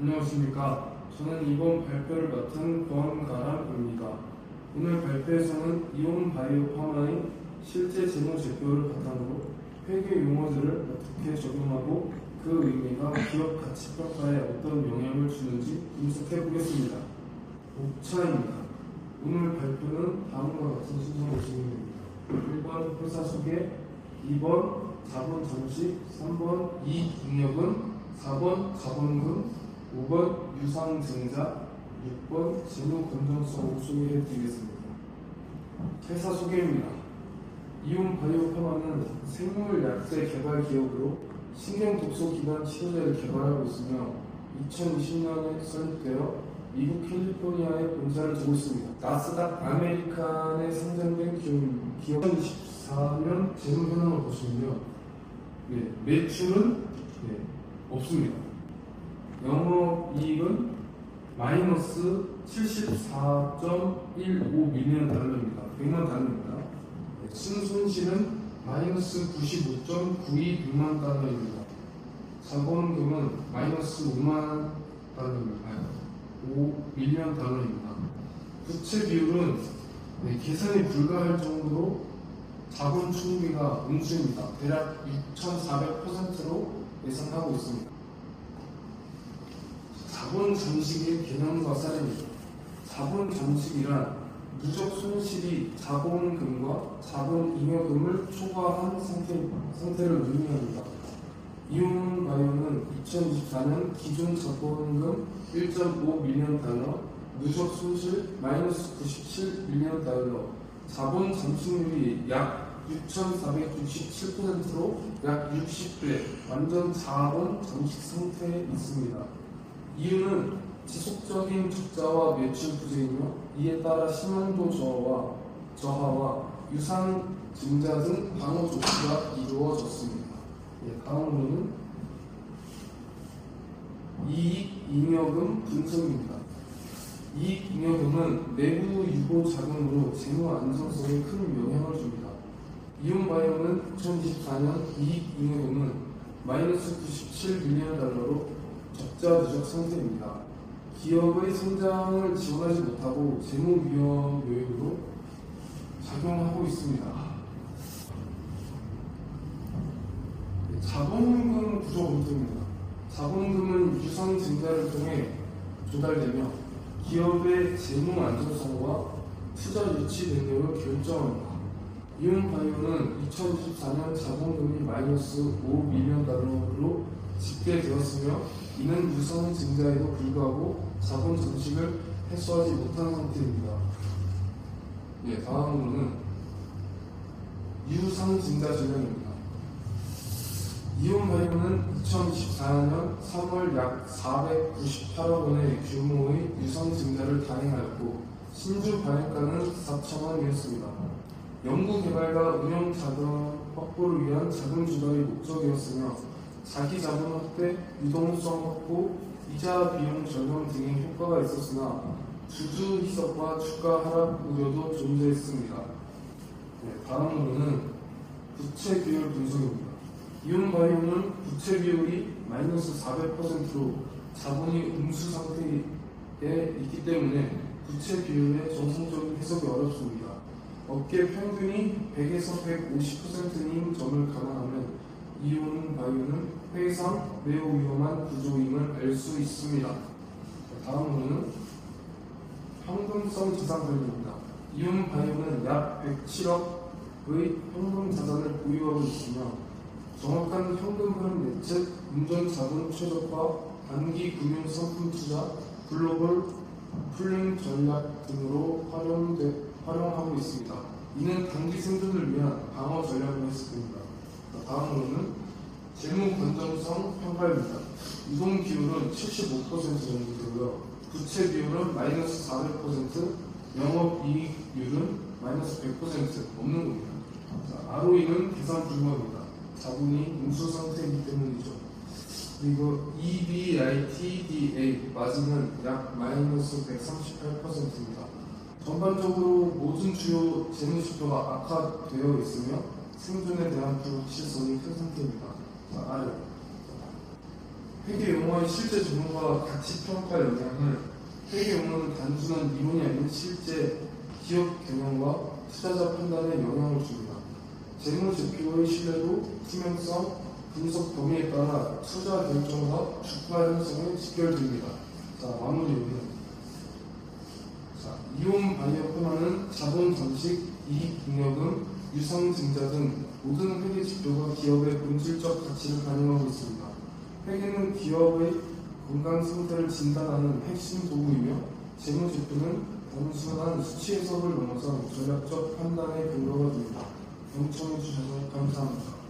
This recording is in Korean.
안녕하십니까. 저는 이번 발표를 맡은 권가람입니다. 오늘 발표에서는 이온 바이오 파마의 실제 재무 제표를 바탕으로 회계 용어들을 어떻게 적용하고 그 의미가 기업 가치 평가에 어떤 영향을 주는지 분석해 보겠습니다. 5차입니다. 오늘 발표는 다음과 같은 순서로 진행됩니다. 1번 회사 소개, 2번 자본 정식, 3번 이익 능력은 4번 자본금, 5번 유상증자, 6번 재무 건전성을 소개해 드리겠습니다. 회사 소개입니다. 이온 바이오 파마는 생물 약제 개발 기업으로 신경 독소 기반 치료제를 개발하고 있으며 2020년에 설립되어 미국 캘리포니아에 본사를 두고 있습니다. 나스닥 아메리칸에 상장된 기업입니다. 기업 2024년 재무 현황을 보시면요. 네, 매출은 네, 없습니다. 영업이익은 마이너스 74.15 밀리언 달러입니다. 100만 달러입니다. 네, 순손실은 마이너스 95.92 6만 달러입니다. 자본금은 마이너스 5만 달러입니다. 5 밀리언 달러입니다. 부채 비율은 네, 계산이 불가할 정도로 자본 충비가 음수입니다. 대략 6,400%로 예상하고 있습니다. 자본 잠식의 개념과 사례입니다. 자본 잠식이란 누적 손실이 자본금과 자본 잉여금을 초과한 상태, 상태를 의미합니다. 이온 바이오는 2024년 기준 자본금 1.5 밀리언 달러, 누적 손실 마이너스 97 밀리언 달러, 자본 잠식률이 약 6,467%로 약 60배 완전 자본 잠식 상태에 있습니다. 이유는 지속적인 적자와 매출 부재이며 이에 따라 심한도 저하와, 저하와 유상 증자 등 방어 조치가 이루어졌습니다. 예, 다음으로는 이익 잉여금 분석입니다. 이익 잉여금은 내부 유보 자금으로 재무 안정성에 큰 영향을 줍니다. 이온바이오는 2024년 이익 잉여금은 마이너스 97 밀리언 달러로 적자 누적 상태입니다. 기업의 성장을 지원하지 못하고 재무 위험 요인으로 작용하고 있습니다. 네, 자본금 구조 검토입니다. 자본금은 유상 증자를 통해 조달되며 기업의 재무 안정성과 투자 유치 능력을 결정합니다. 이온바이오는 2024년 자본금이 마이너스 5 밀리언 달러로 집계되었으며 이는 유상 증자에도 불구하고 자본 잠식을 해소하지 못한 상태입니다. 예, 다음으로는 유상 증자 전형입니다. 이온바이오는 2024년 3월 약 498억 원의 규모의 유상 증자를 단행하였고 신주 발행가는 4천억 원이었습니다. 연구개발과 운영 자금 확보를 위한 자금 조달이 목적이었으며 자기 자본 확대, 유동성 확보, 이자 비용 절감 등의 효과가 있었으나 주주 희석과 주가 하락 우려도 존재했습니다. 네, 다음으로는 부채 비율 분석입니다. 이온바이오는 부채 비율이 마이너스 400%로 자본이 음수 상태에 있기 때문에 부채 비율의 정상적인 해석이 어렵습니다. 업계 평균이 100에서 150%인 점을 감안하면 이온 바이오는 회상 매우 위험한 구조임을 알 수 있습니다. 다음으로는 현금성 관리입니다. 이온 바이오는 약 107억의 현금 자산을 보유하고 있으며 정확한 현금 흐름 예측, 운전 자본 최적화, 단기 금융 상품 투자, 글로벌 풀링 전략 등으로 활용하고 있습니다. 이는 단기 생존을 위한 방어 전략을 했습니다. 다음으로는 재무 건전성 평가입니다. 유동 비율은 75% 정도 되고요. 부채 비율은 마이너스 400%, 영업 이익률은 마이너스 100% 없는 겁니다. 자, ROE는 계산 불가입니다. 자본이 음수 상태이기 때문이죠. 그리고 EBITDA 마진은 약 마이너스 138%입니다. 전반적으로 모든 주요 재무지표가 악화되어 있으며 생존에 대한 불확실성이 큰 상태입니다. 자, 아래. 회계 용어의 실제 적용과 가치 평가 영향을 회계 용어는 단순한 이론이 아닌 실제 기업 경영과 투자자 판단에 영향을 줍니다. 재무 제표의 신뢰도, 투명성, 분석 범위에 따라 투자 결정과 주가 형성에 직결됩니다. 자, 마무리는 자, 이온 바이오 포만은 자본 전식, 이익 공여금, 유상 증자 등 모든 회계 지표가 기업의 본질적 가치를 반영하고 있습니다. 회계는 기업의 건강 상태를 진단하는 핵심 도구이며 재무 지표는 단순한 수치 해석을 넘어서 전략적 판단의 근거가 됩니다. 경청해 주셔서 감사합니다.